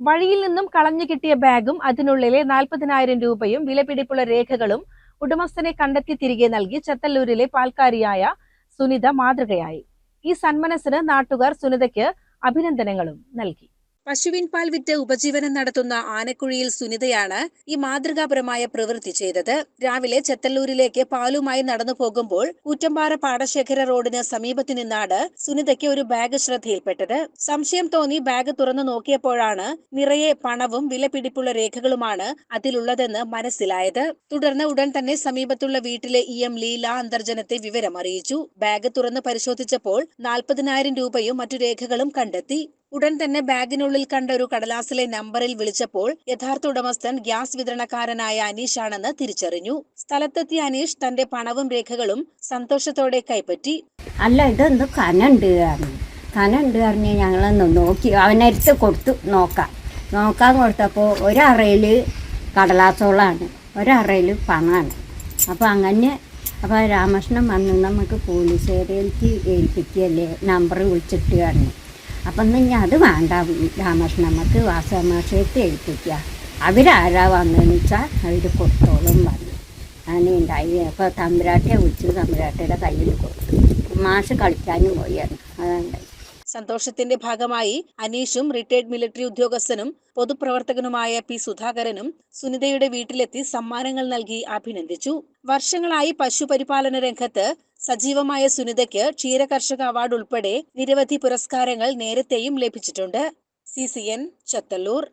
വഴിയിൽ നിന്നും കളഞ്ഞു കിട്ടിയ ബാഗും അതിനുള്ളിലെ നാൽപ്പതിനായിരം രൂപയും വിലപിടിപ്പുള്ള രേഖകളും ഉടമസ്ഥനെ കണ്ടെത്തി തിരികെ നൽകി ചെത്തല്ലൂരിലെ പാൽക്കാരിയായ സുനിത മാതൃകയായി. ഈ സന്മനസ്സിന് നാട്ടുകാർ സുനിതയ്ക്ക് അഭിനന്ദനങ്ങളും നൽകി. പശുവിൻ പാൽ വിറ്റ് ഉപജീവനം നടത്തുന്ന ആനക്കുഴിയിൽ സുനിതയാണ് ഈ മാതൃകാപരമായ പ്രവൃത്തി ചെയ്തത്. രാവിലെ ചെത്തല്ലൂരിലേക്ക് പാലുമായി നടന്നു പോകുമ്പോൾ കൂറ്റമ്പാറ പാടശേഖര റോഡിന് സമീപത്തു നിന്നാണ് സുനിതയ്ക്ക് ഒരു ബാഗ് ശ്രദ്ധയിൽപ്പെട്ടത്. സംശയം തോന്നി ബാഗ് തുറന്നു നോക്കിയപ്പോഴാണ് നിറയെ പണവും വിലപിടിപ്പുള്ള രേഖകളുമാണ് അതിലുള്ളതെന്ന് മനസ്സിലായത്. തുടർന്ന് ഉടൻ തന്നെ സമീപത്തുള്ള വീട്ടിലെ ഇ എം ലീല അന്തർജനത്തെ വിവരം അറിയിച്ചു ബാഗ് തുറന്ന് പരിശോധിച്ചപ്പോൾ നാൽപ്പതിനായിരം രൂപയും മറ്റു രേഖകളും കണ്ടെത്തി. ഉടൻ തന്നെ ബാഗിനുള്ളിൽ കണ്ട ഒരു കടലാസിലെ നമ്പറിൽ വിളിച്ചപ്പോൾ യഥാർത്ഥ ഉടമസ്ഥൻ ഗ്യാസ് വിതരണക്കാരനായ അനീഷ് ആണെന്ന് തിരിച്ചറിഞ്ഞു. സ്ഥലത്തെത്തിയ അനീഷ് തന്റെ പണവും രേഖകളും സന്തോഷത്തോടെ കൈപ്പറ്റി. അല്ല ഇതെന്ത് കനണ്ട് കനണ്ട് പറഞ്ഞ് ഞങ്ങളൊന്ന് നോക്കി അവനടുത്ത് കൊടുത്തു നോക്കാം. നോക്കാൻ കൊടുത്തപ്പോൾ ഒരറയിൽ കടലാസോളാണ് ഒരറയിൽ പണമാണ് അപ്പോൾ അങ്ങനെ അപ്പോൾ രാമകൃഷ്ണൻ വന്ന് നമുക്ക് പോലീസ് ഏൽപ്പിക്കുകയല്ലേ നമ്പർ വിളിച്ചിട്ട് അപ്പം എന്നാൽ ഞാൻ അത് വേണ്ട. രാമകൃഷ്ണൻ നമുക്ക് വാസമാശയത്തെ ഏൽപ്പിക്കുക അവരാരാ വന്നതെന്ന് വെച്ചാൽ അവർ കൊടുത്തോളും വന്നു അങ്ങനെ ഉണ്ടായി. അപ്പോൾ തമ്പുരാട്ടെ വിളിച്ചു തമ്പുരാട്ടയുടെ കയ്യിൽ കൊടുത്തു. മാഷ് കളിക്കാനും പോയാണ് അതുണ്ടായി സന്തോഷത്തിന്റെ ഭാഗമായി അനീഷും റിട്ടയർഡ് മിലിറ്ററി ഉദ്യോഗസ്ഥനും പൊതുപ്രവർത്തകനുമായ പി സുധാകരനും സുനിതയുടെ വീട്ടിലെത്തി സമ്മാനങ്ങൾ നൽകി അഭിനന്ദിച്ചു. വർഷങ്ങളായി പശുപരിപാലന രംഗത്ത് സജീവമായ സുനിതയ്ക്ക് ക്ഷീര കർഷക അവാർഡ് ഉൾപ്പെടെ നിരവധി പുരസ്കാരങ്ങൾ നേരത്തെയും ലഭിച്ചിട്ടുണ്ട്. C C N Chathallur.